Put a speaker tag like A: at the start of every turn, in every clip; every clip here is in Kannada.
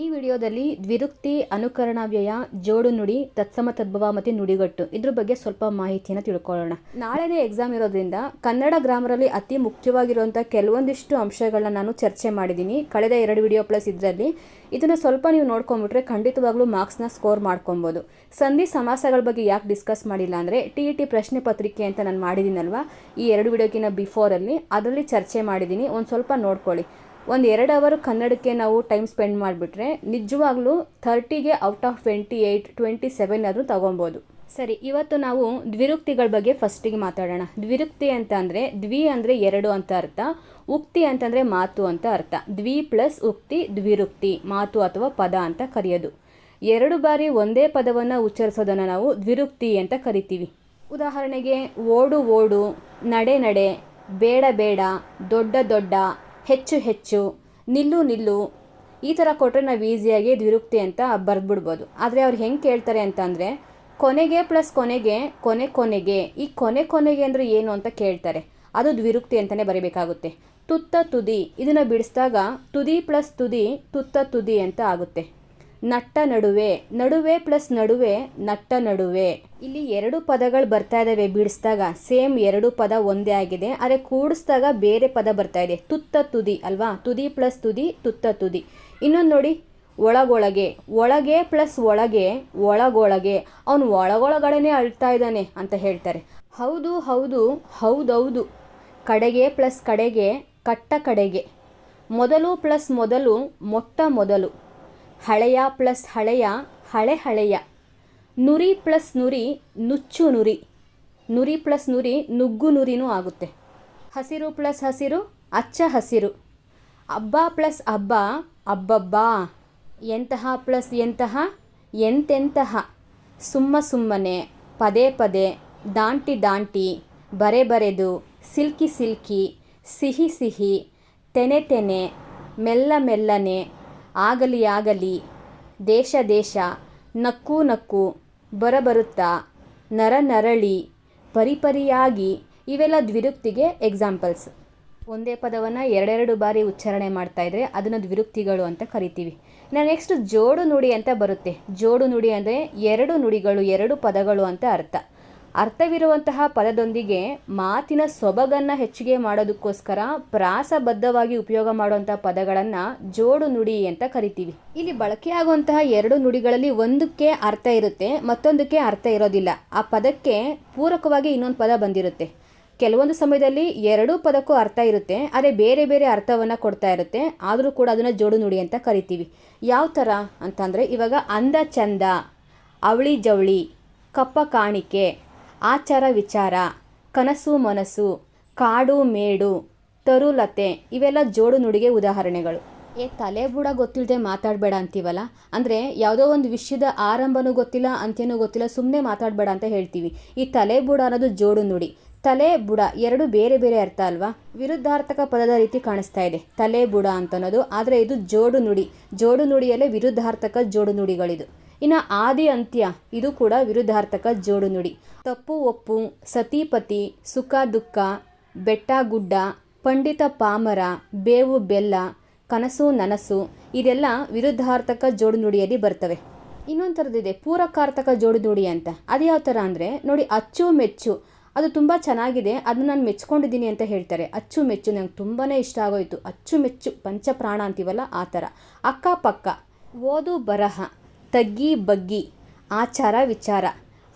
A: ಈ ವಿಡಿಯೋದಲ್ಲಿ ದ್ವಿರುಕ್ತಿ ಅನುಕರಣವ್ಯಯ ಜೋಡು ನುಡಿ, ತತ್ಸಮ ತದ್ಭವ ಮತ್ತು ನುಡಿಗಟ್ಟು. ಇದ್ರ ಬಗ್ಗೆ ಸ್ವಲ್ಪ ಮಾಹಿತಿಯನ್ನು ತಿಳ್ಕೊಳ್ಳೋಣ. ನಾಳೆನೇ ಎಕ್ಸಾಮ್ ಇರೋದ್ರಿಂದ ಕನ್ನಡ ಗ್ರಾಮರಲ್ಲಿ ಅತಿ ಮುಖ್ಯವಾಗಿರುವಂಥ ಕೆಲವೊಂದಿಷ್ಟು ಅಂಶಗಳನ್ನ ನಾನು ಚರ್ಚೆ ಮಾಡಿದ್ದೀನಿ ಕಳೆದ ಎರಡು ವಿಡಿಯೋ ಪ್ಲಸ್ ಇದರಲ್ಲಿ ಇದನ್ನು ಸ್ವಲ್ಪ ನೀವು ನೋಡ್ಕೊಂಡ್ಬಿಟ್ರೆ ಖಂಡಿತವಾಗ್ಲೂ ಮಾರ್ಕ್ಸ್ನ ಸ್ಕೋರ್ ಮಾಡ್ಕೊಬೋದು ಸಂಧಿ ಸಮಾಸಗಳ ಬಗ್ಗೆ ಯಾಕೆ ಡಿಸ್ಕಸ್ ಮಾಡಿಲ್ಲ ಅಂದರೆ ಟಿ ಇ ಟಿ ಪ್ರಶ್ನೆ ಪತ್ರಿಕೆ ಅಂತ ನಾನು ಮಾಡಿದ್ದೀನಲ್ವ ಈ ಎರಡು ವಿಡಿಯೋಕ್ಕಿಂತ ಬಿಫೋರಲ್ಲಿ ಅದರಲ್ಲಿ ಚರ್ಚೆ ಮಾಡಿದ್ದೀನಿ ಒಂದು ಸ್ವಲ್ಪ ನೋಡ್ಕೊಳ್ಳಿ. ಒಂದು ಎರಡು ಅವರ್ ಕನ್ನಡಕ್ಕೆ ನಾವು ಟೈಮ್ ಸ್ಪೆಂಡ್ ಮಾಡಿಬಿಟ್ರೆ ನಿಜವಾಗ್ಲೂ ಥರ್ಟಿಗೆ out of twenty eight twenty seven ಆದರೂ ತೊಗೊಬೋದು. ಸರಿ, ಇವತ್ತು ನಾವು ದ್ವಿರುಕ್ತಿಗಳ ಬಗ್ಗೆ ಫಸ್ಟಿಗೆ ಮಾತಾಡೋಣ. ದ್ವಿರುಕ್ತಿ ಅಂತ ಅಂದರೆ ದ್ವಿ ಅಂದರೆ ಎರಡು ಅಂತ ಅರ್ಥ, ಉಕ್ತಿ ಅಂತಂದರೆ ಮಾತು ಅಂತ ಅರ್ಥ. ದ್ವಿ ಪ್ಲಸ್ ಉಕ್ತಿ, ದ್ವಿರುಕ್ತಿ, ಮಾತು ಅಥವಾ ಪದ ಅಂತ ಕರೆಯೋದು. ಎರಡು ಬಾರಿ ಒಂದೇ ಪದವನ್ನು ಉಚ್ಚರಿಸೋದನ್ನು ನಾವು ದ್ವಿರುಕ್ತಿ ಅಂತ ಕರಿತೀವಿ. ಉದಾಹರಣೆಗೆ ಓಡು ಓಡು, ನಡೆ ನಡೆ, ಬೇಡ ಬೇಡ, ದೊಡ್ಡ ದೊಡ್ಡ ಹೆಚ್ಚು ಹೆಚ್ಚು, ನಿಲ್ಲು ನಿಲ್ಲು, ಈ ಥರ ಕೊಟ್ಟರೆ ನಾವು ಈಸಿಯಾಗಿ ದ್ವಿರುಕ್ತಿ ಅಂತ ಬರೆದ್ಬಿಡ್ಬೋದು. ಆದರೆ ಅವ್ರು ಹೆಂಗೆ ಕೇಳ್ತಾರೆ ಅಂತಂದರೆ ಕೊನೆಗೆ ಪ್ಲಸ್ ಕೊನೆಗೆ, ಕೊನೆ ಕೊನೆಗೆ, ಈ ಕೊನೆ ಕೊನೆಗೆ ಅಂದರೆ ಏನು ಅಂತ ಕೇಳ್ತಾರೆ. ಅದು ದ್ವಿರುಕ್ತಿ ಅಂತಲೇ ಬರೀಬೇಕಾಗುತ್ತೆ. ತುತ್ತ ತುದಿ, ಇದನ್ನು ಬಿಡಿಸಿದಾಗ ತುದಿ ಪ್ಲಸ್ ತುದಿ, ತುತ್ತ ತುದಿ ಅಂತ ಆಗುತ್ತೆ. ನಟ್ಟ ನಡುವೆ ನಡುವೆ ಪ್ಲಸ್ ನಡುವೆ, ನಟ್ಟ ನಡುವೆ. ಇಲ್ಲಿ ಎರಡು ಪದಗಳು ಬರ್ತಾ ಇದ್ದಾವೆ ಬಿಡಿಸಿದಾಗ ಸೇಮ್ ಎರಡು ಪದ ಒಂದೇ ಆಗಿದೆ. ಆದರೆ ಕೂಡಿಸಿದಾಗ ಬೇರೆ ಪದ ಬರ್ತಾ ಇದೆ. ತುತ್ತ ತುದಿ ಅಲ್ವಾ? ತುದಿ ಪ್ಲಸ್ ತುದಿ, ತುತ್ತ ತುದಿ. ಇನ್ನೊಂದು ನೋಡಿ. ಒಳಗೊಳಗೆ. ಒಳಗೆ ಪ್ಲಸ್ ಒಳಗೆ, ಒಳಗೊಳಗೆ. ಅವನು ಒಳಗೊಳಗಡೆನೆ ಅಳ್ತಾ ಇದ್ದಾನೆ ಅಂತ ಹೇಳ್ತಾರೆ. ಹೌದು ಹೌದು, ಹೌದೌದು. ಕಡೆಗೆ ಪ್ಲಸ್ ಕಡೆಗೆ, ಕಟ್ಟ ಕಡೆಗೆ. ಮೊದಲು ಪ್ಲಸ್ ಮೊದಲು, ಮೊಟ್ಟ ಮೊದಲು. ಹಳೆಯ ಪ್ಲಸ್ ಹಳೆಯ ಹಳೆ ಹಳೆಯ. ನುರಿ ಪ್ಲಸ್ ನುರಿ ನುಚ್ಚು ನುರಿ. ನುರಿ ಪ್ಲಸ್ ನುರಿ ನುಗ್ಗು ನುರಿನೂ ಆಗುತ್ತೆ. ಹಸಿರು ಪ್ಲಸ್ ಹಸಿರು, ಅಚ್ಚ ಹಸಿರು. ಹಬ್ಬ ಪ್ಲಸ್ ಹಬ್ಬ ಅಬ್ಬಬ್ಬಾ. ಎಂತಹ ಪ್ಲಸ್ ಎಂತಹ, ಎಂತೆಂತಹ. ಸುಮ್ಮ ಸುಮ್ಮನೆ, ಪದೇ ಪದೇ, ದಾಂಟಿ ದಾಂಟಿ, ಬರೆ ಬರೆದು, ಸಿಲ್ಕಿ ಸಿಲ್ಕಿ, ಸಿಹಿ ಸಿಹಿ, ತೆನೆ ತೆನೆ, ಮೆಲ್ಲ ಮೆಲ್ಲನೆ ಆಗಲಿ ಆಗಲಿ ದೇಶ ದೇಶ ನಕ್ಕು ನಕ್ಕು ಬರಬರುತ್ತಾ ನರ ನರಳಿ ಪರಿಪರಿಯಾಗಿ ಇವೆಲ್ಲ ದ್ವಿರುಕ್ತಿಗೆ ಎಕ್ಸಾಂಪಲ್ಸ್ ಒಂದೇ ಪದವನ್ನು ಎರಡೆರಡು ಬಾರಿ ಉಚ್ಚಾರಣೆ ಮಾಡ್ತಾ ಇದ್ರೆ ಅದನ್ನು ದ್ವಿರುಕ್ತಿಗಳು ಅಂತ ಕರಿತೀವಿ. ನಾನು ನೆಕ್ಸ್ಟ್ ಜೋಡು ನುಡಿ ಅಂತ ಬರುತ್ತೆ. ಜೋಡು ನುಡಿ ಅಂದರೆ ಎರಡು ನುಡಿಗಳು, ಎರಡು ಪದಗಳು ಅಂತ ಅರ್ಥ. ಅರ್ಥವಿರುವಂತಹ ಪದದೊಂದಿಗೆ ಮಾತಿನ ಸೊಬಗನ್ನು ಹೆಚ್ಚಿಗೆ ಮಾಡೋದಕ್ಕೋಸ್ಕರ ಪ್ರಾಸಬದ್ಧವಾಗಿ ಉಪಯೋಗ ಮಾಡುವಂತಹ ಪದಗಳನ್ನು ಜೋಡು ನುಡಿ ಅಂತ ಕರಿತೀವಿ. ಇಲ್ಲಿ ಬಳಕೆಯಾಗುವಂತಹ ಎರಡು ನುಡಿಗಳಲ್ಲಿ ಒಂದಕ್ಕೆ ಅರ್ಥ ಇರುತ್ತೆ, ಮತ್ತೊಂದಕ್ಕೆ ಅರ್ಥ ಇರೋದಿಲ್ಲ. ಆ ಪದಕ್ಕೆ ಪೂರಕವಾಗಿ ಇನ್ನೊಂದು ಪದ ಬಂದಿರುತ್ತೆ. ಕೆಲವೊಂದು ಸಮಯದಲ್ಲಿ ಎರಡೂ ಪದಕ್ಕೂ ಅರ್ಥ ಇರುತ್ತೆ ಆದರೆ ಬೇರೆ ಬೇರೆ ಅರ್ಥವನ್ನು ಕೊಡ್ತಾ ಇರುತ್ತೆ. ಆದರೂ ಕೂಡ ಅದನ್ನು ಜೋಡು ನುಡಿ ಅಂತ ಕರಿತೀವಿ. ಯಾವ ಥರ ಅಂತಂದರೆ ಇವಾಗ ಅಂದ ಚಂದ, ಅವಳಿ ಜವಳಿ, ಕಪ್ಪ ಕಾಣಿಕೆ ಆಚಾರ ವಿಚಾರ, ಕನಸು ಮನಸ್ಸು ಕಾಡು ಮೇಡು ತರುಲತೆ ಇವೆಲ್ಲ ಜೋಡು ನುಡಿಗೆ ಉದಾಹರಣೆಗಳು. ಏ, ತಲೆ ಬುಡ ಗೊತ್ತಿಲ್ಲದೆ ಮಾತಾಡಬೇಡ ಅಂತೀವಲ್ಲ? ಅಂದರೆ ಯಾವುದೋ ಒಂದು ವಿಷಯದ ಆರಂಭನೂ ಗೊತ್ತಿಲ್ಲ, ಅಂತ್ಯನೂ ಗೊತ್ತಿಲ್ಲ ಸುಮ್ಮನೆ ಮಾತಾಡಬೇಡ ಅಂತ ಹೇಳ್ತೀವಿ. ಈ ತಲೆ ಬುಡ ಅನ್ನೋದು ಜೋಡು ನುಡಿ. ತಲೆ ಬುಡ ಎರಡು ಬೇರೆ ಬೇರೆ ಅರ್ಥ ಅಲ್ವಾ? ವಿರುದ್ಧಾರ್ಥಕ ಪದದ ರೀತಿ ಕಾಣಿಸ್ತಾ ಇದೆ. ತಲೆ ಬುಡ ಅಂತ ಅನ್ನೋದು ಆದರೆ ಇದು ಜೋಡು ನುಡಿ. ಜೋಡು ನುಡಿಯಲ್ಲೇ ವಿರುದ್ಧಾರ್ಥಕ ಜೋಡು ನುಡಿಗಳಿದು. ಇನ್ನು ಆದಿ ಅಂತ್ಯ, ಇದು ಕೂಡ ವಿರುದ್ಧಾರ್ಥಕ ಜೋಡು ನುಡಿ. ತಪ್ಪು ಒಪ್ಪು, ಸತಿಪತಿ, ಸುಖ ದುಃಖ ಬೆಟ್ಟ ಗುಡ್ಡ ಪಂಡಿತ ಪಾಮರ, ಬೇವು ಬೆಲ್ಲ, ಕನಸು ನನಸು, ಇದೆಲ್ಲ ವಿರುದ್ಧಾರ್ಥಕ ಜೋಡು ನುಡಿಯಲ್ಲಿ ಬರ್ತವೆ. ಇನ್ನೊಂದು ಥರದಿದೆ ಪೂರಕಾರ್ಥಕ ಜೋಡು ನುಡಿ ಅಂತ. ಅದು ಯಾವ ಥರ ಅಂದರೆ, ನೋಡಿ ಅಚ್ಚು ಮೆಚ್ಚು. ಅದು ತುಂಬ ಚೆನ್ನಾಗಿದೆ, ಅದನ್ನ ನಾನು ಮೆಚ್ಕೊಂಡಿದ್ದೀನಿ ಅಂತ ಹೇಳ್ತಾರೆ. ಅಚ್ಚು ಮೆಚ್ಚು ನಂಗೆ ತುಂಬಾ ಇಷ್ಟ ಆಗೋಯಿತು. ಅಚ್ಚು ಮೆಚ್ಚು ಪಂಚಪ್ರಾಣ ಅಂತೀವಲ್ಲ ಆ ಥರ. ಅಕ್ಕಪಕ್ಕ, ಓದು ಬರಹ. ತಗ್ಗಿ ಬಗ್ಗಿ. ಆಚಾರ ವಿಚಾರ.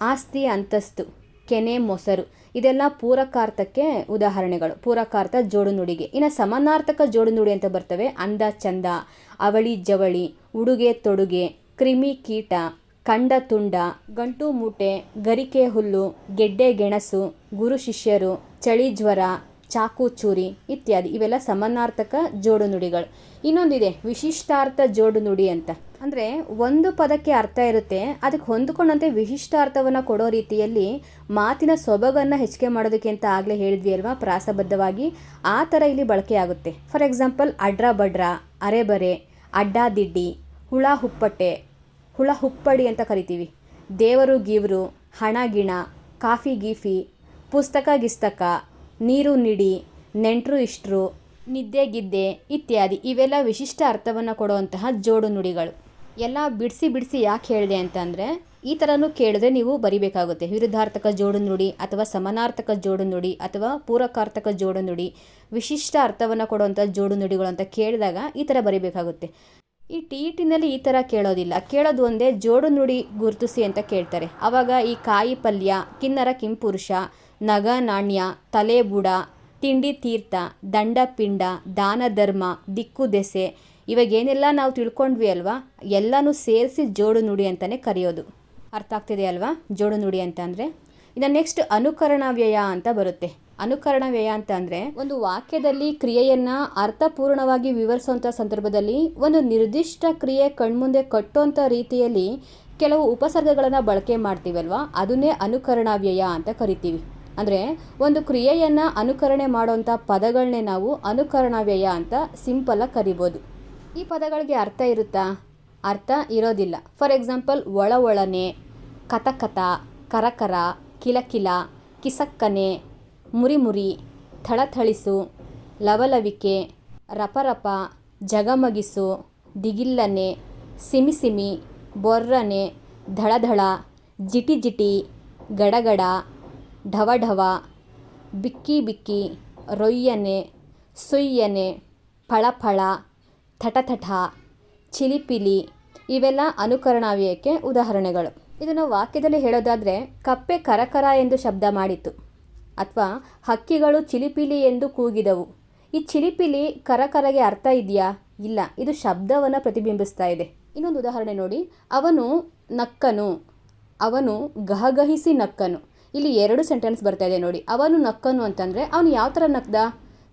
A: ಆಸ್ತಿ ಅಂತಸ್ತು. ಕೆನೆ ಮೊಸರು. ಇದೆಲ್ಲ ಪೂರಕಾರ್ಥಕ್ಕೆ ಉದಾಹರಣೆಗಳು. ಪೂರಕಾರ್ಥ ಜೋಡುನುಡಿಗೆ. ಇನ್ನು ಸಮಾನಾರ್ಥಕ ಜೋಡುನುಡಿ ಅಂತ ಬರ್ತವೆ. ಅಂದ, ಚಂದ, ಅವಳಿ, ಜವಳಿ, ಉಡುಗೆ, ತೊಡುಗೆ, ಕ್ರಿಮಿ, ಕೀಟ, ಕಂಡ, ತುಂಡ, ಗಂಟು, ಮೂಟೆ, ಗರಿಕೆ, ಹುಲ್ಲು, ಗೆಡ್ಡೆ, ಗೆಣಸು, ಗುರು, ಶಿಷ್ಯರು, ಚಳಿ, ಜ್ವರ, ಚಾಕು, ಚೂರಿ ಇತ್ಯಾದಿ. ಇವೆಲ್ಲ ಸಮಾನಾರ್ಥಕ ಜೋಡುನುಡಿಗಳು. ಇನ್ನೊಂದಿದೆ. ವಿಶಿಷ್ಟಾರ್ಥ ಜೋಡುನುಡಿ ಅಂತ. ಅಂದರೆ ಒಂದು ಪದಕ್ಕೆ ಅರ್ಥ ಇರುತ್ತೆ, ಅದಕ್ಕೆ ಹೊಂದಿಕೊಂಡಂತೆ ವಿಶಿಷ್ಟಾರ್ಥವನ್ನು ಕೊಡೋ ರೀತಿಯಲ್ಲಿ ಮಾತಿನ ಸೊಬಗನ್ನು ಹೆಚ್ಚಿಗೆ ಮಾಡೋದಕ್ಕೆ ಅಂತ ಆಗಲೇ ಹೇಳಿದ್ವಿ ಅಲ್ವಾ? ಪ್ರಾಸಬದ್ಧವಾಗಿ. ಆ ಥರ ಇಲ್ಲಿ ಬಳಕೆ ಆಗುತ್ತೆ. ಫಾರ್ ಎಕ್ಸಾಂಪಲ್ ಅಡ್ರ ಬಡ್ರ ಅರೆಬರೆ ಅಡ್ಡಾದಿಡ್ಡಿ ಹುಳ ಹುಪ್ಪಟ್ಟೆ, ಹುಳ ಹುಪ್ಪಡಿ ಅಂತ ಕರಿತೀವಿ. ದೇವರು ಗೀವರು, ಹಣ ಗಿಣ, ಕಾಫಿ ಗೀಫಿ, ಪುಸ್ತಕ ಗಿಸ್ತಕ, ನೀರು ನಿಡಿ, ನೆಂಟರು ಇಷ್ಟರು, ನಿದ್ದೆ ಗಿದ್ದೆ ಇತ್ಯಾದಿ. ಇವೆಲ್ಲ ವಿಶಿಷ್ಟ ಅರ್ಥವನ್ನು ಕೊಡುವಂತಹ ಜೋಡು ನುಡಿಗಳು. ಎಲ್ಲ ಬಿಡಿಸಿ ಬಿಡಿಸಿ ಯಾಕೆ ಹೇಳಿದೆ ಅಂತಂದರೆ, ಈ ಥರನೂ ಕೇಳಿದ್ರೆ ನೀವು ಬರಿಬೇಕಾಗುತ್ತೆ. ವಿರುದ್ಧಾರ್ಥಕ ಜೋಡು ನುಡಿ ಅಥವಾ ಸಮಾನಾರ್ಥಕ ಜೋಡು ನುಡಿ ಅಥವಾ ಪೂರಕಾರ್ಥಕ ಜೋಡು ನುಡಿ, ವಿಶಿಷ್ಟ ಅರ್ಥವನ್ನು ಕೊಡುವಂಥ ಜೋಡು ನುಡಿಗಳು ಅಂತ ಕೇಳಿದಾಗ ಈ ಥರ ಬರಿಬೇಕಾಗುತ್ತೆ. ಈ ಟಿ ಇ ಟಿನಲ್ಲಿ ಈ ಥರ ಕೇಳೋದಿಲ್ಲ. ಕೇಳೋದು ಒಂದೇ ಜೋಡು ನುಡಿ ಗುರುತಿಸಿ ಅಂತ ಕೇಳ್ತಾರೆ. ಆವಾಗ ಈ ಕಾಯಿ ಪಲ್ಯ, ಕಿನ್ನರ ಕಿಂಪುರುಷ, ನಗ ನಾಣ್ಯ, ತಲೆ ಬುಡ, ತಿಂಡಿ ತೀರ್ಥ ದಂಡ ಪಿಂಡ ದಾನ ಧರ್ಮ, ದಿಕ್ಕು ದೆಸೆ ಇವಾಗೇನೆಲ್ಲ ನಾವು ತಿಳ್ಕೊಂಡ್ವಿ ಅಲ್ವಾ? ಎಲ್ಲನೂ ಸೇರಿಸಿ ಜೋಡು ನುಡಿ ಅಂತಲೇ ಕರೆಯೋದು. ಅರ್ಥ ಆಗ್ತಿದೆ ಅಲ್ವಾ? ಜೋಡು ನುಡಿ ಅಂತ ಅಂದರೆ? ಇನ್ನು ನೆಕ್ಸ್ಟ್ ಅನುಕರಣ ವ್ಯಯ ಅಂತ ಬರುತ್ತೆ. ಅನುಕರಣ ವ್ಯಯ ಅಂತ ಅಂದರೆ ಒಂದು ವಾಕ್ಯದಲ್ಲಿ ಕ್ರಿಯೆಯನ್ನು ಅರ್ಥಪೂರ್ಣವಾಗಿ ವಿವರಿಸುವಂಥ ಸಂದರ್ಭದಲ್ಲಿ ಒಂದು ನಿರ್ದಿಷ್ಟ ಕ್ರಿಯೆ ಕಣ್ಮುಂದೆ ಕಟ್ಟುವಂಥ ರೀತಿಯಲ್ಲಿ ಕೆಲವು ಉಪಸರ್ಗಗಳನ್ನು ಬಳಕೆ ಮಾಡ್ತೀವಲ್ವಾ ಅದನ್ನೇ ಅನುಕರಣ ವ್ಯಯ ಅಂತ ಕರಿತೀವಿ. ಅಂದರೆ ಒಂದು ಕ್ರಿಯೆಯನ್ನು ಅನುಕರಣೆ ಮಾಡುವಂಥ ಪದಗಳನ್ನೇ ನಾವು ಅನುಕರಣ ವ್ಯಯ ಅಂತ ಸಿಂಪಲಾಗಿ ಕರಿಬೋದು. ಈ ಪದಗಳಿಗೆ ಅರ್ಥ ಇರುತ್ತಾ? ಅರ್ಥ ಇರೋದಿಲ್ಲ. ಫಾರ್ ಎಕ್ಸಾಂಪಲ್ ಒಳ ಒಳನೆ ಕಥಕಥ, ಕರಕರ, ಕಿಲಕಿಲ, ಕಿಸಕ್ಕನೆ, ಮುರಿಮುರಿ, ಥಳಥಳಿಸು, ಲವಲವಿಕೆ, ರಪರಪ, ಜಗಮಗಿಸು, ದಿಗಿಲ್ಲನೆ, ಸಿಮಿಸಿಮಿ, ಬೊರ್ರನೆ, ಧಳಧಳ ಜಿಟಿ ಜಿಟಿ ಗಡಗಡ, ಢವಢವ, ಬಿಕ್ಕಿ ಬಿಕ್ಕಿ, ರೊಯ್ಯನೆ, ಸುಯ್ಯನೆ, ಫಳಫಳ ಥಟಥಟ ಚಿಲಿಪಿಲಿ ಇವೆಲ್ಲ ಅನುಕರಣಾವ್ಯಯಕ್ಕೆ ಉದಾಹರಣೆಗಳು. ಇದನ್ನು ವಾಕ್ಯದಲ್ಲಿ ಹೇಳೋದಾದರೆ, ಕಪ್ಪೆ ಕರಕರ ಎಂದು ಶಬ್ದ ಮಾಡಿತು ಅಥವಾ, ಹಕ್ಕಿಗಳು ಚಿಲಿಪಿಲಿ ಎಂದು ಕೂಗಿದವು. ಈ ಚಿಲಿಪಿಲಿ ಕರಕರಗೆ ಅರ್ಥ ಇದೆಯಾ? ಇಲ್ಲ, ಇದು ಶಬ್ದವನ್ನು ಪ್ರತಿಬಿಂಬಿಸ್ತಾ ಇದೆ. ಇನ್ನೊಂದು ಉದಾಹರಣೆ ನೋಡಿ. ಅವನು ನಕ್ಕನು. ಅವನು ಗಹಗಹಿಸಿ ನಕ್ಕನು. ಇಲ್ಲಿ ಎರಡು ಸೆಂಟೆನ್ಸ್ ಬರ್ತಾ ಇದೆ ನೋಡಿ. ಅವನು ನಕ್ಕನು ಅಂತಂದರೆ, ಅವನು ಯಾವ ಥರ ನಕ್ಕದ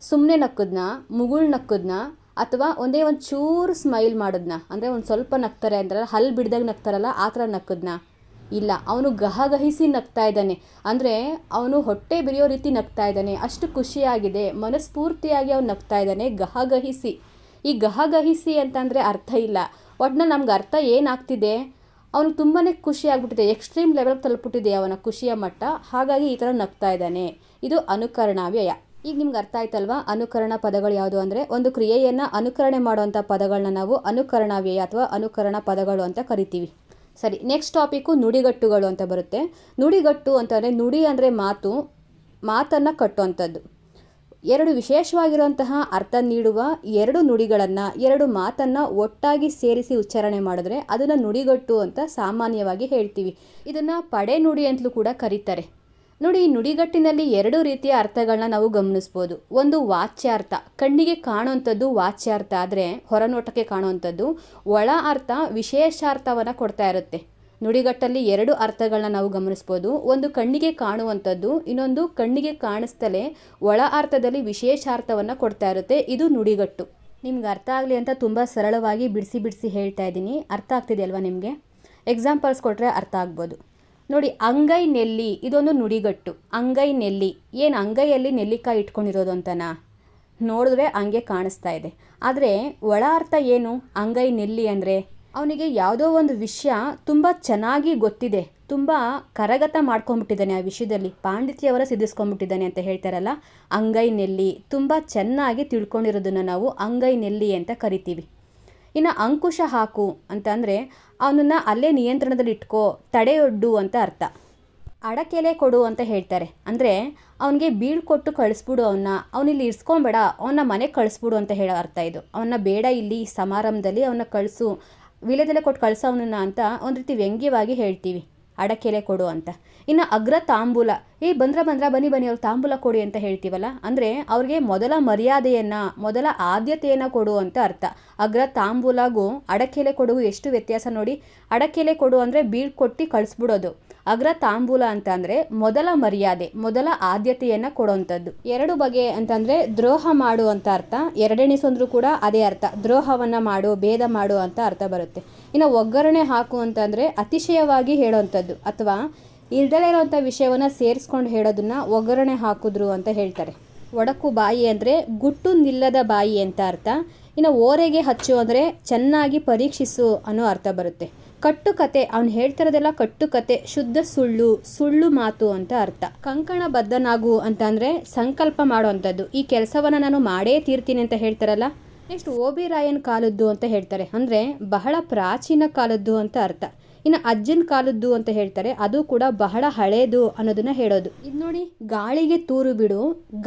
A: ಸುಮ್ಮನೆ ನಕ್ಕದ್ನ? ಮುಗುಳ್ ನಕ್ಕದ್ನ? ಅಥವಾ ಒಂದೇ ಒಂದು ಚೂರು ಸ್ಮೈಲ್ ಮಾಡೋದನ್ನ ಅಂದರೆ ಒಂದು ಸ್ವಲ್ಪ ನಗ್ತಾರೆ ಅಂದ್ರೆ ಹಲ್ಲು ಬಿಡ್ದಾಗ ನಗ್ತಾರಲ್ಲ, ಆ ಥರ ನಕ್ಕದ್ನ ಇಲ್ಲ, ಅವನು ಗಹಗಹಿಸಿ ನಗ್ತಾ ಇದ್ದಾನೆ. ಅಂದರೆ ಅವನು ಹೊಟ್ಟೆ ಬಿರಿಯೋ ರೀತಿ ನಗ್ತಾ ಇದ್ದಾನೆ. ಅಷ್ಟು ಖುಷಿಯಾಗಿದೆ. ಮನಸ್ಫೂರ್ತಿಯಾಗಿ ಅವನು ನಗ್ತಾ ಇದ್ದಾನೆ, ಗಹಗಹಿಸಿ. ಈ ಗಹಗಹಿಸಿ ಅಂತಂದರೆ ಅರ್ಥ ಇಲ್ಲ. ಒಟ್ನಲ್ಲಿ ನಮ್ಗೆ ಅರ್ಥ ಏನಾಗ್ತಿದೆ? ಅವನು ತುಂಬಾ ಖುಷಿ ಆಗ್ಬಿಟ್ಟಿದೆ ಎಕ್ಸ್ಟ್ರೀಮ್ ಲೆವೆಲ್ಗೆ ತಲುಪಿಬಿಟ್ಟಿದೆ ಅವನ ಖುಷಿಯ ಮಟ್ಟ. ಹಾಗಾಗಿ ಈ ಥರ ನಗ್ತಾ ಇದ್ದಾನೆ. ಇದು ಅನುಕರಣ ವ್ಯಯ ಈಗ ನಿಮ್ಗೆ ಅರ್ಥ ಆಯ್ತಲ್ವಾ? ಅನುಕರಣ ಪದಗಳು ಯಾವುದು ಅಂದರೆ ಒಂದು ಕ್ರಿಯೆಯನ್ನು ಅನುಕರಣೆ ಮಾಡುವಂಥ ಪದಗಳನ್ನ ನಾವು ಅನುಕರಣ ವ್ಯಯ ಅಥವಾ ಅನುಕರಣ ಪದಗಳು ಅಂತ ಕರಿತೀವಿ. ಸರಿ ನೆಕ್ಸ್ಟ್ ಟಾಪಿಕ್ಕು ನುಡಿಗಟ್ಟುಗಳು ಅಂತ ಬರುತ್ತೆ. ನುಡಿಗಟ್ಟು ಅಂತಂದರೆ ನುಡಿ ಅಂದರೆ ಮಾತು, ಮಾತನ್ನು ಕಟ್ಟುವಂಥದ್ದು. ಎರಡು ವಿಶೇಷವಾಗಿರುವಂತಹ ಅರ್ಥ ನೀಡುವ ಎರಡು ನುಡಿಗಳನ್ನು, ಎರಡು ಮಾತನ್ನು ಒಟ್ಟಾಗಿ ಸೇರಿಸಿ ಉಚ್ಚಾರಣೆ ಮಾಡಿದ್ರೆ ಅದನ್ನು ನುಡಿಗಟ್ಟು ಅಂತ ಸಾಮಾನ್ಯವಾಗಿ ಹೇಳ್ತೀವಿ. ಇದನ್ನು ಪಡೆ ನುಡಿ ಅಂತಲೂ ಕೂಡ ಕರೀತಾರೆ. ನೋಡಿ, ಈ ನುಡಿಗಟ್ಟಿನಲ್ಲಿ ಎರಡು ರೀತಿಯ ಅರ್ಥಗಳನ್ನ ನಾವು ಗಮನಿಸ್ಬೋದು. ಒಂದು ವಾಚ್ಯಾರ್ಥ, ಕಣ್ಣಿಗೆ ಕಾಣುವಂಥದ್ದು ವಾಚ್ಯಾರ್ಥ ಆದರೆ ಹೊರನೋಟಕ್ಕೆ ಕಾಣುವಂಥದ್ದು. ಒಳ ಅರ್ಥ ವಿಶೇಷಾರ್ಥವನ್ನು ಕೊಡ್ತಾ ಇರುತ್ತೆ. ನುಡಿಗಟ್ಟಲ್ಲಿ ಎರಡು ಅರ್ಥಗಳನ್ನ ನಾವು ಗಮನಿಸ್ಬೋದು. ಒಂದು ಕಣ್ಣಿಗೆ ಕಾಣುವಂಥದ್ದು, ಇನ್ನೊಂದು ಕಣ್ಣಿಗೆ ಕಾಣಿಸ್ತಲೇ ಒಳ ಅರ್ಥದಲ್ಲಿ ವಿಶೇಷಾರ್ಥವನ್ನು ಕೊಡ್ತಾ ಇರುತ್ತೆ. ಇದು ನುಡಿಗಟ್ಟು. ನಿಮ್ಗೆ ಅರ್ಥ ಆಗಲಿ ಅಂತ ತುಂಬ ಸರಳವಾಗಿ ಬಿಡಿಸಿ ಬಿಡಿಸಿ ಹೇಳ್ತಾ ಇದ್ದೀನಿ. ಅರ್ಥ ಆಗ್ತಿದೆ ಅಲ್ವಾ ನಿಮಗೆ? ಎಕ್ಸಾಂಪಲ್ಸ್ ಕೊಟ್ಟರೆ ಅರ್ಥ ಆಗ್ಬೋದು. ನೋಡಿ, ಅಂಗೈ ನೆಲ್ಲಿ, ಇದೊಂದು ನುಡಿಗಟ್ಟು. ಅಂಗೈ ನೆಲ್ಲಿ. ಏನು ಅಂಗೈಯಲ್ಲಿ ನೆಲ್ಲಿಕಾಯಿ ಇಟ್ಕೊಂಡಿರೋದು ಅಂತನಾ? ನೋಡಿದ್ರೆ ಹಂಗೆ ಕಾಣಿಸ್ತಾ ಇದೆ. ಆದರೆ ಒಳ ಅರ್ಥ ಏನು? ಅಂಗೈ ನೆಲ್ಲಿ ಅಂದರೆ? ಅವನಿಗೆ ಯಾವುದೋ ಒಂದು ವಿಷಯ ತುಂಬ ಚೆನ್ನಾಗಿ ಗೊತ್ತಿದೆ. ತುಂಬ ಕರಗತ ಮಾಡ್ಕೊಂಬಿಟ್ಟಿದ್ದಾನೆ ಆ ವಿಷಯದಲ್ಲಿ. ಪಾಂಡಿತ್ಯವರ ಸಿದ್ಧಿಸ್ಕೊಂಬಿಟ್ಟಿದ್ದಾನೆ ಅಂತ ಹೇಳ್ತಾರಲ್ಲ? ಅಂಗೈ ನೆಲ್ಲಿ. ತುಂಬ ಚೆನ್ನಾಗಿ ತಿಳ್ಕೊಂಡಿರೋದನ್ನು ನಾವು ಅಂಗೈ ನೆಲ್ಲಿ ಅಂತ ಕರಿತೀವಿ. ಇನ್ನು ಅಂಕುಶ ಹಾಕು ಅಂತಂದರೆ ಅವನನ್ನು ಅಲ್ಲೇ ನಿಯಂತ್ರಣದಲ್ಲಿ ಇಟ್ಕೋ, ತಡೆಯೊಡ್ಡು ಅಂತ ಅರ್ಥ. ಅಡಕೆಲೆ ಕೊಡು ಅಂತ ಹೇಳ್ತಾರೆ. ಅಂದರೆ ಅವನಿಗೆ ಬೀಳ್ಕೊಟ್ಟು ಕಳಿಸ್ಬಿಡು ಅವನ್ನ ಅವನಿಲ್ಲಿ ಇರಿಸ್ಕೊಂಬೇಡ ಅವನ್ನ ಮನೆಗೆ ಕಳಿಸ್ಬಿಡು ಅಂತ ಹೇಳೋ ಅರ್ಥ ಇದು. ಅವನ್ನ ಬೇಡ ಇಲ್ಲಿ ಸಮಾರಂಭದಲ್ಲಿ ಅವನ್ನ ಕಳಿಸು ವಿಲೆದೆಲೆ ಕೊಟ್ಟು ಕಳಿಸೋ ಅವನನ್ನ ಅಂತ ಒಂದು ರೀತಿ ವ್ಯಂಗ್ಯವಾಗಿ ಹೇಳ್ತೀವಿ. ಅಡಕೆಲೆ ಕೊಡು ಅಂತ. ಇನ್ನು ಅಗ್ರ ತಾಂಬೂಲ, ಏ ಬಂದ್ರ ಬಂದ್ರ ಬನ್ನಿ ಬನ್ನಿ ಅವ್ರು ತಾಂಬೂಲ ಕೊಡಿ ಅಂತ ಹೇಳ್ತೀವಲ್ಲ, ಅಂದರೆ ಅವ್ರಿಗೆ ಮೊದಲ ಮರ್ಯಾದೆಯನ್ನು, ಮೊದಲ ಆದ್ಯತೆಯನ್ನು ಕೊಡು ಅಂತ ಅರ್ಥ. ಅಗ್ರ ತಾಂಬೂಲಗೂ ಅಡಕೆಲೆ ಕೊಡುಗೂ ಎಷ್ಟು ವ್ಯತ್ಯಾಸ ನೋಡಿ, ಅಡಕೆಲೆ ಕೊಡು ಅಂದರೆ ಬೀಳ್ಕೊಟ್ಟು ಕಳಿಸ್ಬಿಡೋದು. ಅಗ್ರ ತಾಂಬೂಲ ಅಂತ ಅಂದರೆ ಮೊದಲ ಮರ್ಯಾದೆ, ಮೊದಲ ಆದ್ಯತೆಯನ್ನು ಕೊಡುವಂಥದ್ದು ಎರಡು ಬಗೆ ಅಂತಂದರೆ ದ್ರೋಹ ಮಾಡು ಅಂತ ಅರ್ಥ ಎರಡೆಣಿಸಂದ್ರೂ ಕೂಡ ಅದೇ ಅರ್ಥ. ದ್ರೋಹವನ್ನು ಮಾಡು, ಭೇದ ಮಾಡು ಅಂತ ಅರ್ಥ ಬರುತ್ತೆ. ಇನ್ನು ಒಗ್ಗರಣೆ ಹಾಕು ಅಂತಂದರೆ ಅತಿಶಯವಾಗಿ ಹೇಳೋವಂಥದ್ದು ಅಥವಾ ಇಲ್ದಲೇ ಇರೋವಂಥ ವಿಷಯವನ್ನು ಸೇರಿಸ್ಕೊಂಡು ಹೇಳೋದನ್ನ ಒಗ್ಗರಣೆ ಹಾಕಿದ್ರು ಅಂತ ಹೇಳ್ತಾರೆ. ಒಡಕು ಬಾಯಿ ಅಂದರೆ ಗುಟ್ಟು ನಿಲ್ಲದ ಬಾಯಿ ಅಂತ ಅರ್ಥ. ಇನ್ನು ಓರೆಗೆ ಹಚ್ಚು ಅಂದರೆ ಚೆನ್ನಾಗಿ ಪರೀಕ್ಷಿಸು ಅನ್ನೋ ಅರ್ಥ ಬರುತ್ತೆ. ಕಟ್ಟುಕತೆ, ಅವ್ನು ಹೇಳ್ತಿರೋದೆಲ್ಲ ಕಟ್ಟುಕತೆ, ಶುದ್ಧ ಸುಳ್ಳು ಸುಳ್ಳು ಮಾತು ಅಂತ ಅರ್ಥ. ಕಂಕಣ ಬದ್ಧನಾಗು ಅಂತ ಅಂದ್ರೆ ಸಂಕಲ್ಪ ಮಾಡುವಂಥದ್ದು. ಈ ಕೆಲಸವನ್ನು ನಾನು ಮಾಡೇ ತೀರ್ತೀನಿ ಅಂತ ಹೇಳ್ತಾರಲ್ಲ? ನೆಕ್ಸ್ಟ್ ಓ ಬಿ ರಾಯನ್ ಕಾಲದ್ದು ಅಂತ ಹೇಳ್ತಾರೆ. ಅಂದರೆ ಬಹಳ ಪ್ರಾಚೀನ ಕಾಲದ್ದು ಅಂತ ಅರ್ಥ. ಇನ್ನು ಅಜ್ಜನ ಕಾಲದ್ದು ಅಂತ ಹೇಳ್ತಾರೆ. ಅದು ಕೂಡ ಬಹಳ ಹಳೇದು ಅನ್ನೋದನ್ನ ಹೇಳೋದು. ಇದು ನೋಡಿ, ಗಾಳಿಗೆ ತೂರು ಬಿಡು,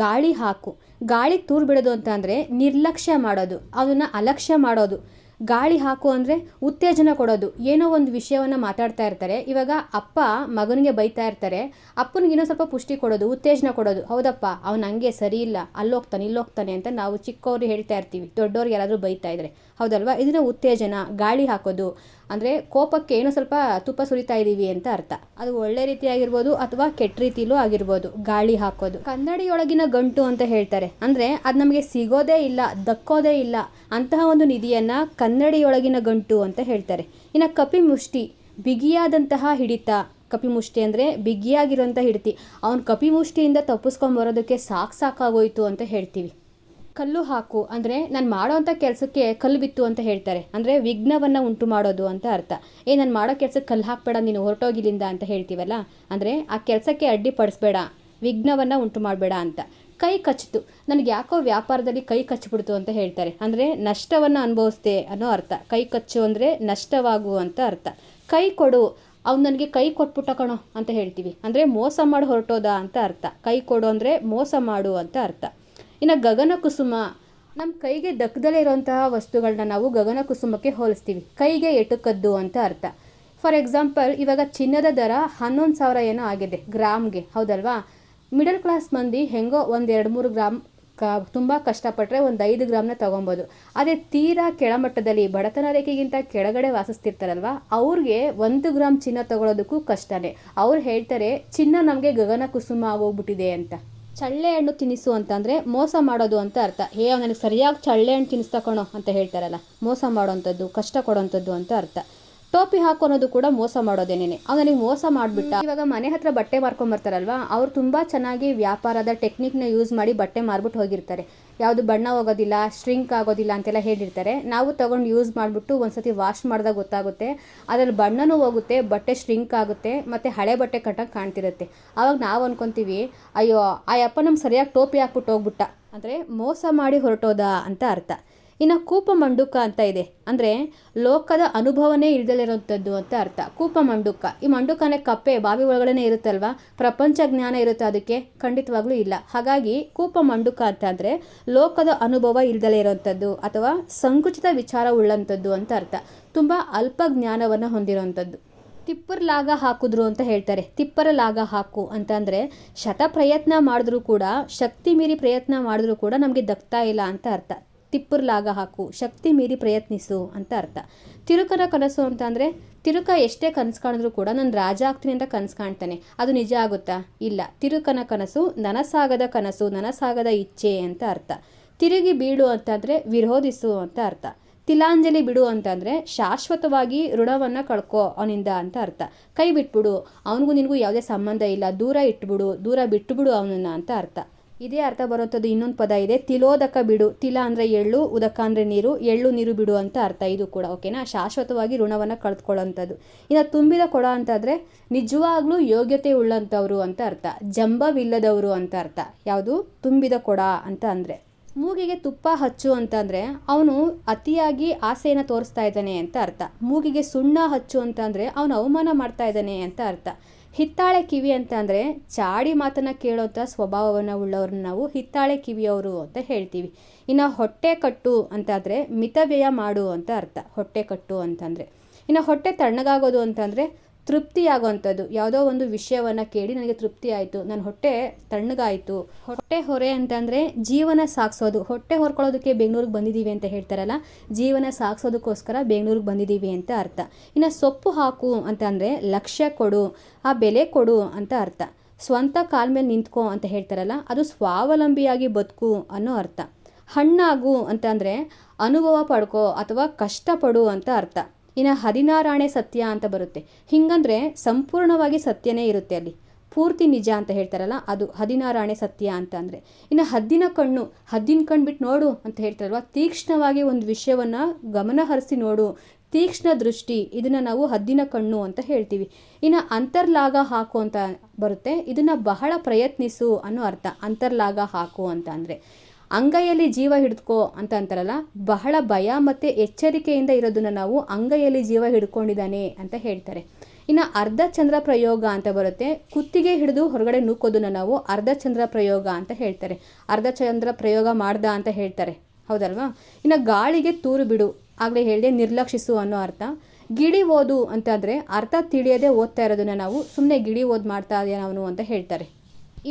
A: ಗಾಳಿ ಹಾಕು. ಗಾಳಿಗೆ ತೂರು ಬಿಡೋದು ಅಂತ ಅಂದರೆ ನಿರ್ಲಕ್ಷ್ಯ ಮಾಡೋದು. ಅದನ್ನು ಅಲಕ್ಷ್ಯ ಮಾಡೋದು. ಗಾಳಿ ಹಾಕು ಅಂದರೆ ಉತ್ತೇಜನ ಕೊಡೋದು. ಏನೋ ಒಂದು ವಿಷಯವನ್ನು ಮಾತಾಡ್ತಾ ಇರ್ತಾರೆ. ಇವಾಗ ಅಪ್ಪ ಮಗನಿಗೆ ಬೈತಾ ಇರ್ತಾರೆ. ಅಪ್ಪನಿಗೆ ಇನ್ನೂ ಸ್ವಲ್ಪ ಪುಷ್ಟಿ ಕೊಡೋದು, ಉತ್ತೇಜನ ಕೊಡೋದು. ಹೌದಪ್ಪ, ಅವ್ನು ಹಂಗೆ ಸರಿ ಇಲ್ಲ, ಅಲ್ಲೋಗ್ತಾನೆ, ಇಲ್ಲೋಗ್ತಾನೆ ಅಂತ ನಾವು ಚಿಕ್ಕವರು ಹೇಳ್ತಾ ಇರ್ತೀವಿ. ದೊಡ್ಡವ್ರಿಗೆ ಯಾರಾದರೂ ಬೈತಾ ಇದ್ರೆ. ಹೌದಲ್ವಾ? ಇದನ್ನು ಉತ್ತೇಜನ, ಗಾಳಿ ಹಾಕೋದು. ಅಂದರೆ ಕೋಪಕ್ಕೆ ಏನೋ ಸ್ವಲ್ಪ ತುಪ್ಪ ಸುರಿತಾ ಇದ್ದೀವಿ ಅಂತ ಅರ್ಥ. ಅದು ಒಳ್ಳೆ ರೀತಿಯಾಗಿರ್ಬೋದು ಅಥವಾ ಕೆಟ್ಟ ರೀತಿಲೂ ಆಗಿರ್ಬೋದು. ಗಾಳಿ ಹಾಕೋದು. ಕನ್ನಡಿಯೊಳಗಿನ ಗಂಟು ಅಂತ ಹೇಳ್ತಾರೆ. ಅಂದರೆ ಅದು ನಮಗೆ ಸಿಗೋದೇ ಇಲ್ಲ, ದಕ್ಕೋದೇ ಇಲ್ಲ. ಅಂತಹ ಒಂದು ನಿಧಿಯನ್ನು ಕನ್ನಡಿಯೊಳಗಿನ ಗಂಟು ಅಂತ ಹೇಳ್ತಾರೆ. ಇನ್ನು ಕಪಿ ಮುಷ್ಟಿ, ಬಿಗಿಯಾದಂತಹ ಹಿಡಿತ. ಕಪಿ ಮುಷ್ಟಿ ಅಂದರೆ ಬಿಗಿಯಾಗಿರೋಂಥ ಹಿಡಿತಿ. ಅವ್ನು ಕಪಿ ಮುಷ್ಟಿಯಿಂದ ತಪ್ಪಿಸ್ಕೊಂಬರೋದಕ್ಕೆ ಸಾಕು ಸಾಕಾಗೋಯಿತು ಅಂತ ಹೇಳ್ತೀವಿ. ಕಲ್ಲು ಹಾಕು ಅಂದರೆ ನಾನು ಮಾಡೋವಂಥ ಕೆಲಸಕ್ಕೆ ಕಲ್ಲು ಬಿತ್ತು ಅಂತ ಹೇಳ್ತಾರೆ. ಅಂದರೆ ವಿಘ್ನವನ್ನು ಉಂಟು ಮಾಡೋದು ಅಂತ ಅರ್ಥ. ಏ, ನಾನು ಮಾಡೋ ಕೆಲಸಕ್ಕೆ ಕಲ್ಲು ಹಾಕಬೇಡ, ನೀನು ಹೊರಟೋಗಿಲಿಂದ ಅಂತ ಹೇಳ್ತೀವಲ್ಲ? ಅಂದರೆ ಆ ಕೆಲಸಕ್ಕೆ ಅಡ್ಡಿಪಡಿಸ್ಬೇಡ ವಿಘ್ನವನ್ನು ಉಂಟು ಮಾಡಬೇಡ ಅಂತ. ಕೈ ಕಚ್ಚಿತು. ನನಗೆ ಯಾಕೋ ವ್ಯಾಪಾರದಲ್ಲಿ ಕೈ ಕಚ್ಚಿಬಿಡ್ತು ಅಂತ ಹೇಳ್ತಾರೆ. ಅಂದರೆ ನಷ್ಟವನ್ನು ಅನುಭವಿಸ್ದೆ ಅನ್ನೋ ಅರ್ಥ. ಕೈ ಕಚ್ಚು ಅಂದರೆ ನಷ್ಟವಾಗು ಅಂತ ಅರ್ಥ. ಕೈ ಕೊಡು, ಅವ್ನು ನನಗೆ ಕೈ ಕೊಟ್ಬಿಟ್ಟ ಕಣೋ ಅಂತ ಹೇಳ್ತೀವಿ. ಅಂದರೆ ಮೋಸ ಮಾಡಿ ಹೊರಟೋದ ಅಂತ ಅರ್ಥ. ಕೈ ಕೊಡು ಅಂದರೆ ಮೋಸ ಮಾಡು ಅಂತ ಅರ್ಥ. ಇನ್ನು ಗಗನ ಕುಸುಮ ನಮ್ಮ ಕೈಗೆ ದಕ್ಕದಲ್ಲೇ ಇರುವಂತಹ ವಸ್ತುಗಳನ್ನ ನಾವು ಗಗನ ಕುಸುಮಕ್ಕೆ ಹೋಲಿಸ್ತೀವಿ. ಕೈಗೆ ಎಟುಕದ್ದು ಅಂತ ಅರ್ಥ. ಫಾರ್ ಎಕ್ಸಾಂಪಲ್ ಇವಾಗ ಚಿನ್ನದ ದರ ಹನ್ನೊಂದು ಸಾವಿರ ಏನೋ ಆಗಿದೆ, ಗ್ರಾಮ್ಗೆ, ಹೌದಲ್ವಾ? ಮಿಡಲ್ ಕ್ಲಾಸ್ ಮಂದಿ ಹೆಂಗೋ ಒಂದು ಎರಡು ಮೂರು ಗ್ರಾಮ್ ಕ, ತುಂಬ ಕಷ್ಟಪಟ್ಟರೆ ಒಂದು ಐದು ಗ್ರಾಮ್ನ ತೊಗೊಬೋದು. ಅದೇ ತೀರಾ ಕೆಳಮಟ್ಟದಲ್ಲಿ, ಬಡತನ ರೇಖೆಗಿಂತ ಕೆಳಗಡೆ ವಾಸಿಸ್ತಿರ್ತಾರಲ್ವ? ಅವ್ರಿಗೆ ಒಂದು ಗ್ರಾಮ್ ಚಿನ್ನ ತಗೊಳ್ಳೋದಕ್ಕೂ ಕಷ್ಟನೇ. ಅವ್ರು ಹೇಳ್ತಾರೆ, ಚಿನ್ನ ನಮಗೆ ಗಗನ ಕುಸುಮ ಆಗೋಗ್ಬಿಟ್ಟಿದೆ ಅಂತ. ಚಳ್ಳೆ ಹಣ್ಣು ತಿನ್ನಿಸು ಅಂತಂದರೆ ಮೋಸ ಮಾಡೋದು ಅಂತ ಅರ್ಥ. ಹೇ ನನಗೆ ಸರಿಯಾಗಿ ಚಳ್ಳೆ ಹಣ್ಣು ತಿನ್ನಿಸ್ತಾ ಅಂತ ಹೇಳ್ತಾರಲ್ಲ. ಮೋಸ ಮಾಡೋವಂಥದ್ದು ಕಷ್ಟ ಕೊಡೋವಂಥದ್ದು ಅಂತ ಅರ್ಥ. ಟೋಪಿ ಹಾಕು ಅನ್ನೋದು ಕೂಡ ಮೋಸ ಮಾಡೋದೇನೇನೆ? ನನಗೆ ಮೋಸ ಮಾಡಿಬಿಟ್ಟ. ಇವಾಗ ಮನೆ ಹತ್ರ ಬಟ್ಟೆ ಮಾರ್ಕೊಂಬರ್ತಾರಲ್ವಾ? ಅವ್ರು ತುಂಬ ಚೆನ್ನಾಗಿ ವ್ಯಾಪಾರದ ಟೆಕ್ನಿಕ್ನ ಯೂಸ್ ಮಾಡಿ ಬಟ್ಟೆ ಮಾರ್ಬಿಟ್ಟು ಹೋಗಿರ್ತಾರೆ. ಯಾವುದು ಬಣ್ಣ ಹೋಗೋದಿಲ್ಲ ಸ್ಟ್ರಿಂಕ್ ಆಗೋದಿಲ್ಲ ಅಂತೆಲ್ಲ ಹೇಳಿರ್ತಾರೆ. ನಾವು ತೊಗೊಂಡು ಯೂಸ್ ಮಾಡಿಬಿಟ್ಟು ಒಂದ್ಸತಿ ವಾಶ್ ಮಾಡಿದಾಗ ಗೊತ್ತಾಗುತ್ತೆ. ಅದ್ರಲ್ಲಿ ಬಣ್ಣನೂ ಹೋಗುತ್ತೆ, ಬಟ್ಟೆ ಸ್ಟ್ರಿಂಕ್ ಆಗುತ್ತೆ, ಮತ್ತು ಹಳೆ ಬಟ್ಟೆ ಕಟ್ಟಂಗೆ ಕಾಣ್ತಿರುತ್ತೆ. ಆವಾಗ ನಾವು ಅನ್ಕೊತೀವಿ, ಅಯ್ಯೋ, ಆ ಅಪ್ಪ ನಮ್ಗೆ ಸರಿಯಾಗಿ ಟೋಪಿ ಹಾಕ್ಬಿಟ್ಟು ಹೋಗ್ಬಿಟ್ಟ. ಅಂದರೆ ಮೋಸ ಮಾಡಿ ಹೊರಟೋದ ಅಂತ ಅರ್ಥ. ಇನ್ನು ಕೂಪ ಮಂಡುಕ ಅಂತ ಇದೆ. ಅಂದರೆ ಲೋಕದ ಅನುಭವನೇ ಇಲ್ದಲಿರುವಂಥದ್ದು ಅಂತ ಅರ್ಥ. ಕೂಪ ಮಂಡುಕ. ಈ ಮಂಡುಕನೇ ಕಪ್ಪೆ, ಬಾವಿ ಒಳಗಡೆ ಇರುತ್ತಲ್ವ? ಪ್ರಪಂಚ ಜ್ಞಾನ ಇರುತ್ತೆ ಅದಕ್ಕೆ? ಖಂಡಿತವಾಗ್ಲೂ ಇಲ್ಲ. ಹಾಗಾಗಿ ಕೂಪ ಮಂಡುಕ ಅಂತ ಅಂದರೆ ಲೋಕದ ಅನುಭವ ಇಲ್ದಲೇ ಇರೋಂಥದ್ದು ಅಥವಾ ಸಂಕುಚಿತ ವಿಚಾರ ಉಳ್ಳಂಥದ್ದು ಅಂತ ಅರ್ಥ. ತುಂಬ ಅಲ್ಪ ಜ್ಞಾನವನ್ನು ಹೊಂದಿರುವಂಥದ್ದು ತಿಪ್ಪರ್ ಲಾಗ ಹಾಕಿದ್ರು ಅಂತ ಹೇಳ್ತಾರೆ. ತಿಪ್ಪರ ಲಾಗ ಹಾಕು ಅಂತಂದರೆ ಶತ ಪ್ರಯತ್ನ ಮಾಡಿದ್ರೂ ಕೂಡ, ಶಕ್ತಿ ಮೀರಿ ಪ್ರಯತ್ನ ಮಾಡಿದ್ರೂ ಕೂಡ ನಮಗೆ ದಕ್ತಾ ಇಲ್ಲ ಅಂತ ಅರ್ಥ. ತಿಪ್ಪರ್ ಲಾಗ ಹಾಕು, ಶಕ್ತಿ ಮೀರಿ ಪ್ರಯತ್ನಿಸು ಅಂತ ಅರ್ಥ. ತಿರುಕನ ಕನಸು ಅಂತ ಅಂದರೆ, ತಿರುಕ ಎಷ್ಟೇ ಕನಸು ಕಾಣಿದ್ರು ಕೂಡ ನಾನು ರಾಜ ಆಗ್ತೀನಿ ಅಂತ ಕನಸು ಕಾಣ್ತಾನೆ. ಅದು ನಿಜ ಆಗುತ್ತಾ? ಇಲ್ಲ. ತಿರುಕನ ಕನಸು, ನನಸಾಗದ ಕನಸು, ನನಸಾಗದ ಇಚ್ಛೆ ಅಂತ ಅರ್ಥ. ತಿರುಗಿ ಬೀಳು ಅಂತಂದರೆ ವಿರೋಧಿಸು ಅಂತ ಅರ್ಥ. ತಿಲಾಂಜಲಿ ಬಿಡು ಅಂತಂದರೆ ಶಾಶ್ವತವಾಗಿ ಋಣವನ್ನು ಕಳ್ಕೊ ಅವನಿಂದ ಅಂತ ಅರ್ಥ. ಕೈ ಬಿಟ್ಬಿಡು. ಅವನಿಗೂ ನಿನಗೂ ಯಾವುದೇ ಸಂಬಂಧ ಇಲ್ಲ. ದೂರ ಇಟ್ಬಿಡು. ದೂರ ಬಿಟ್ಟುಬಿಡು ಅವನನ್ನು ಅಂತ ಅರ್ಥ. ಇದೇ ಅರ್ಥ ಬರುವಂಥದ್ದು ಇನ್ನೊಂದು ಪದ ಇದೆ, ತಿಲೋದಕ ಬಿಡು. ತಿಲ ಅಂದರೆ ಎಳ್ಳು, ಉದಕ ಅಂದರೆ ನೀರು, ಎಳ್ಳು ನೀರು ಬಿಡು ಅಂತ ಅರ್ಥ ಇದು ಕೂಡ ಓಕೆನಾ ಶಾಶ್ವತವಾಗಿ ಋಣವನ್ನು ಕಳೆದುಕೊಳ್ಳೋಂಥದ್ದು ಇನ್ನು ತುಂಬಿದ ಕೊಡ ಅಂತಂದರೆ ನಿಜವಾಗ್ಲೂ ಯೋಗ್ಯತೆ ಉಳ್ಳಂಥವ್ರು ಅಂತ ಅರ್ಥ, ಜಂಬವಿಲ್ಲದವರು ಅಂತ ಅರ್ಥ. ಯಾವುದು? ತುಂಬಿದ ಕೊಡ ಅಂತ ಅಂದರೆ. ಮೂಗಿಗೆ ತುಪ್ಪ ಹಚ್ಚು ಅಂತಂದರೆ ಅವನು ಅತಿಯಾಗಿ ಆಸೆಯನ್ನು ತೋರಿಸ್ತಾ ಇದ್ದಾನೆ ಅಂತ ಅರ್ಥ. ಮೂಗಿಗೆ ಸುಣ್ಣ ಹಚ್ಚು ಅಂತಂದರೆ ಅವನು ಅವಮಾನ ಮಾಡ್ತಾ ಇದ್ದಾನೆ ಅಂತ ಅರ್ಥ. ಹಿತ್ತಾಳೆ ಕಿವಿ ಅಂತ ಅಂದರೆ ಚಾಡಿ ಮಾತನ್ನು ಕೇಳೋಂಥ ಸ್ವಭಾವವನ್ನು ಉಳ್ಳವ್ರನ್ನ ನಾವು ಹಿತ್ತಾಳೆ ಕಿವಿಯವರು ಅಂತ ಹೇಳ್ತೀವಿ. ಇನ್ನು ಹೊಟ್ಟೆ ಕಟ್ಟು ಅಂತಾದರೆ ಮಿತವ್ಯಯ ಮಾಡು ಅಂತ ಅರ್ಥ. ಹೊಟ್ಟೆ ಕಟ್ಟು ಅಂತಂದರೆ ಇನ್ನು ಹೊಟ್ಟೆ ತಣ್ಣಗಾಗೋದು ಅಂತಂದರೆ ತೃಪ್ತಿಯಾಗೋವಂಥದ್ದು. ಯಾವುದೋ ಒಂದು ವಿಷಯವನ್ನು ಕೇಳಿ ನನಗೆ ತೃಪ್ತಿ ಆಯಿತು. ನನ್ನ ಹೊಟ್ಟೆ ತಣ್ಣಗಾಯಿತು. ಹೊಟ್ಟೆ ಹೊರೆ ಅಂತಂದರೆ ಜೀವನ ಸಾಗಿಸೋದು. ಹೊಟ್ಟೆ ಹೊರ್ಕೊಳ್ಳೋದಕ್ಕೆ ಬೆಂಗಳೂರಿಗೆ ಬಂದಿದ್ದೀವಿ ಅಂತ ಹೇಳ್ತಾರಲ್ಲ, ಜೀವನ ಸಾಗಿಸೋದಕ್ಕೋಸ್ಕರ ಬೆಂಗಳೂರಿಗೆ ಬಂದಿದ್ದೀವಿ ಅಂತ ಅರ್ಥ. ಇನ್ನು ಸೊಪ್ಪು ಹಾಕು ಅಂತಂದರೆ ಲಕ್ಷ್ಯ ಕೊಡು, ಆ ಬೆಲೆ ಕೊಡು ಅಂತ ಅರ್ಥ. ಸ್ವಂತ ಕಾಲ ಮೇಲೆ ನಿಂತ್ಕೋ ಅಂತ ಹೇಳ್ತಾರಲ್ಲ, ಅದು ಸ್ವಾವಲಂಬಿಯಾಗಿ ಬದುಕು ಅನ್ನೋ ಅರ್ಥ. ಹಣ್ಣಾಗು ಅಂತಂದರೆ ಅನುಭವ ಪಡ್ಕೋ ಅಥವಾ ಕಷ್ಟಪಡು ಅಂತ ಅರ್ಥ. ಇನ್ನು ಹದಿನಾರಾಣೆ ಸತ್ಯ ಅಂತ ಬರುತ್ತೆ. ಹಿಂಗಂದ್ರೆ ಸಂಪೂರ್ಣವಾಗಿ ಸತ್ಯನೇ ಇರುತ್ತೆ ಅಲ್ಲಿ. ಪೂರ್ತಿ ನಿಜ ಅಂತ ಹೇಳ್ತಾರಲ್ಲ, ಅದು ಹದಿನಾರಾಣೆ ಸತ್ಯ ಅಂತ ಅಂದರೆ. ಇನ್ನು ಹದ್ದಿನ ಕಣ್ಣು ಹದ್ದಿನ ಕಣ್ಣು ಬಿಟ್ಟು ನೋಡು ಅಂತ ಹೇಳ್ತಾರಲ್ವ, ತೀಕ್ಷ್ಣವಾಗಿ ಒಂದು ವಿಷಯವನ್ನು ಗಮನ ಹರಿಸಿ ನೋಡು. ತೀಕ್ಷ್ಣ ದೃಷ್ಟಿ, ಇದನ್ನು ನಾವು ಹದ್ದಿನ ಕಣ್ಣು ಅಂತ ಹೇಳ್ತೀವಿ. ಇನ್ನು ಅಂತರ್ಲಾಗ ಹಾಕು ಅಂತ ಬರುತ್ತೆ. ಇದನ್ನು ಬಹಳ ಪ್ರಯತ್ನಿಸು ಅನ್ನೋ ಅರ್ಥ, ಅಂತರ್ಲಾಗ ಹಾಕು ಅಂತ ಅಂದರೆ. ಅಂಗೈಯಲ್ಲಿ ಜೀವ ಹಿಡಿದುಕೋ ಅಂತ ಅಂತಾರಲ್ಲ, ಬಹಳ ಭಯ ಮತ್ತು ಎಚ್ಚರಿಕೆಯಿಂದ ಇರೋದನ್ನು ನಾವು ಅಂಗೈಯಲ್ಲಿ ಜೀವ ಹಿಡ್ಕೊಂಡಿದ್ದಾನೆ ಅಂತ ಹೇಳ್ತಾರೆ. ಇನ್ನು ಅರ್ಧ ಚಂದ್ರ ಪ್ರಯೋಗ ಅಂತ ಬರುತ್ತೆ. ಕುತ್ತಿಗೆ ಹಿಡಿದು ಹೊರಗಡೆ ನೂಕೋದನ್ನ ನಾವು ಅರ್ಧ ಚಂದ್ರ ಪ್ರಯೋಗ ಅಂತ ಹೇಳ್ತಾರೆ. ಅರ್ಧ ಚಂದ್ರ ಪ್ರಯೋಗ ಮಾಡ್ದ ಅಂತ ಹೇಳ್ತಾರೆ. ಹೌದಲ್ವಾ? ಇನ್ನು ಗಾಳಿಗೆ ತೂರು ಬಿಡು, ಆಗಲೇ ಹೇಳಿದೆ ನಿರ್ಲಕ್ಷಿಸು ಅನ್ನೋ ಅರ್ಥ. ಗಿಡಿ ಓದು ಅಂತಂದರೆ ಅರ್ಥ ತಿಳಿಯದೆ ಓದ್ತಾ ಇರೋದನ್ನು ನಾವು ಸುಮ್ಮನೆ ಗಿಡಿ ಓದ್ ಮಾಡ್ತಾ ಅವನು ಅಂತ ಹೇಳ್ತಾರೆ.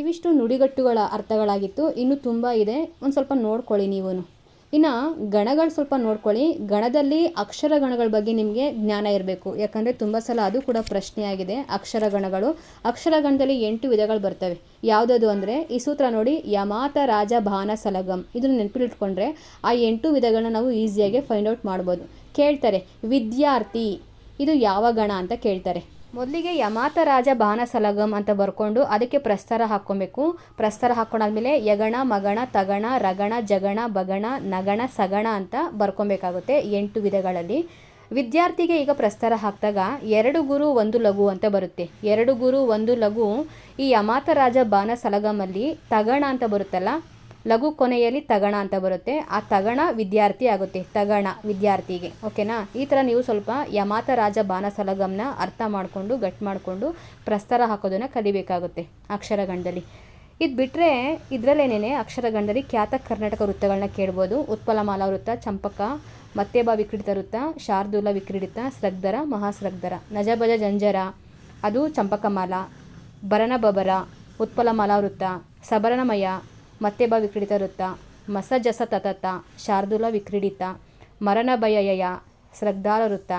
A: ಇವಿಷ್ಟು ನುಡಿಗಟ್ಟುಗಳ ಅರ್ಥಗಳಾಗಿತ್ತು. ಇನ್ನು ತುಂಬ ಇದೆ. ಒಂದು ಸ್ವಲ್ಪ ನೋಡ್ಕೊಳ್ಳಿ ನೀವು ಇನ್ನು ಗಣಗಳು ಸ್ವಲ್ಪ ನೋಡ್ಕೊಳ್ಳಿ. ಗಣದಲ್ಲಿ ಅಕ್ಷರ ಗಣಗಳ ಬಗ್ಗೆ ನಿಮಗೆ ಜ್ಞಾನ ಇರಬೇಕು. ಯಾಕಂದರೆ ತುಂಬ ಸಲ ಅದು ಕೂಡ ಪ್ರಶ್ನೆಯಾಗಿದೆ. ಅಕ್ಷರ ಗಣಗಳು. ಅಕ್ಷರ ಗಣದಲ್ಲಿ ಎಂಟು ವಿಧಗಳು ಬರ್ತವೆ. ಯಾವುದದು ಅಂದರೆ, ಈ ಸೂತ್ರ ನೋಡಿ, ಯಮಾತ ರಾಜ ಭಾನ ಸಲಗಂ. ಇದನ್ನು ನೆನಪಿಟ್ಕೊಂಡ್ರೆ ಆ ಎಂಟು ವಿಧಗಳನ್ನ ನಾವು ಈಸಿಯಾಗಿ ಫೈಂಡ್ ಔಟ್ ಮಾಡ್ಬೋದು. ಕೇಳ್ತಾರೆ, ವಿದ್ಯಾರ್ಥಿ, ಇದು ಯಾವ ಗಣ ಅಂತ ಕೇಳ್ತಾರೆ. ಮೊದಲಿಗೆ ಯಮಾತ ರಾಜ ಬಾನ ಸಲಗಂ ಅಂತ ಬರ್ಕೊಂಡು ಅದಕ್ಕೆ ಪ್ರಸ್ತಾರ ಹಾಕ್ಕೊಬೇಕು. ಪ್ರಸ್ತಾರ ಹಾಕ್ಕೊಂಡಾದ್ಮೇಲೆ ಯಗಣ, ಮಗಣ, ತಗಣ, ರಗಣ, ಜಗಣ, ಬಗಣ, ನಗಣ, ಸಗಣ ಅಂತ ಬರ್ಕೊಬೇಕಾಗುತ್ತೆ ಎಂಟು ವಿಧಗಳಲ್ಲಿ. ವಿದ್ಯಾರ್ಥಿಗೆ ಈಗ ಪ್ರಸ್ತಾರ ಹಾಕಿದಾಗ ಎರಡು ಗುರು, ಒಂದು ಲಘು ಅಂತ ಬರುತ್ತೆ. ಎರಡು ಗುರು, ಒಂದು ಲಘು ಈ ಯಮಾತ ರಾಜ ಬಾನ ಸಲಗಮಲ್ಲಿ ತಗಣ ಅಂತ ಬರುತ್ತಲ್ಲ ಲಘು ಕೊನೆಯಲ್ಲಿ ತಗಣ ಅಂತ ಬರುತ್ತೆ. ಆ ತಗಣ ವಿದ್ಯಾರ್ಥಿ ಆಗುತ್ತೆ. ತಗಣ ವಿದ್ಯಾರ್ಥಿಗೆ. ಓಕೆನಾ? ಈ ಥರ ನೀವು ಸ್ವಲ್ಪ ಯಮಾತ ರಾಜ ಬಾನ ಸಲಗಮ್ನ ಅರ್ಥ ಮಾಡಿಕೊಂಡು, ಗಟ್ ಮಾಡಿಕೊಂಡು, ಪ್ರಸ್ತಾರ ಹಾಕೋದನ್ನು ಕಲಿಬೇಕಾಗುತ್ತೆ ಅಕ್ಷರಗಂಡದಲ್ಲಿ ಇದು ಬಿಟ್ಟರೆ ಇದರಲ್ಲೇನೇ ಅಕ್ಷರಗಂಡದಲ್ಲಿ ಖ್ಯಾತ ಕರ್ನಾಟಕ ವೃತ್ತಗಳನ್ನ ಕೇಳ್ಬೋದು. ಉತ್ಪಲಮಾಲ ವೃತ್ತ, ಚಂಪಕ, ಮತ್ತೆಬಾ ವಿಕ್ರೀಡಿತ ವೃತ್ತ, ಶಾರ್ದೂಲ ವಿಕ್ರೀಡಿತ ಸ್ರಗ್ಧರ ಮಹಾಸ್ರಗ್ಧರ ನಜಬಜ ಜಂಜರ, ಅದು ಚಂಪಕಮಾಲ ಭರಣಬಬರ ಉತ್ಪಲಮಾಲಾ ವೃತ್ತ, ಸಬರನಮಯ ಮತ್ತೆಬ ವಿಕ್ರೀಡಿತ ವೃತ್ತ ಮಸಜಸ ತತತ, ಶಾರ್ದೂಲ ವಿಕ್ರೀಡಿತ ಮರಣ ಭಯಯ ಸ್ರಗ್ಧಾರ ವೃತ್ತ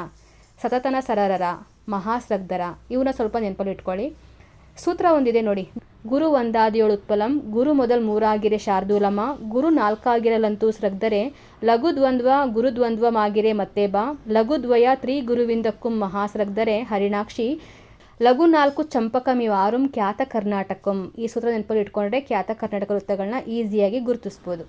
A: ಸತತನ ಸರರರ ಮಹಾಸ್ರಗ್ಧರ ಇವನ್ನ ಸ್ವಲ್ಪ ನೆನಪಲ್ಲಿ ಇಟ್ಕೊಳ್ಳಿ. ಸೂತ್ರ ಒಂದಿದೆ ನೋಡಿ. ಗುರು ಒಂದಾದಿಯೋಳು ಉತ್ಪಲಂ, ಗುರು ಮೊದಲು ಮೂರಾಗಿರೆ ಶಾರ್ದೂಲಮ, ಗುರು ನಾಲ್ಕಾಗಿರಲಂತೂ ಸ್ರಗ್ಧರೆ ಲಘು ದ್ವಂದ್ವ, ಗುರು ದ್ವಂದ್ವಮಾಗಿರೆ ಮತ್ತೆ ಬಾ ಲಘುದ್ವಯ ತ್ರಿ ಗುರುವಿಂದಕ್ಕೂ ಮಹಾಸ್ರಗ್ಧರೆ ಹರಿಣಾಕ್ಷಿ ಲಘು ನಾಲ್ಕು ಚಂಪಕಮಿವಾರುಂ ಖ್ಯಾತ ಕರ್ನಾಟಕಂ. ಈ ಸೂತ್ರ ನೆನಪಲ್ಲಿ ಇಟ್ಕೊಂಡ್ರೆ ಖ್ಯಾತ ಕರ್ನಾಟಕ ವೃತ್ತಗಳನ್ನ ಈಸಿಯಾಗಿ ಗುರುತಿಸ್ಬೋದು.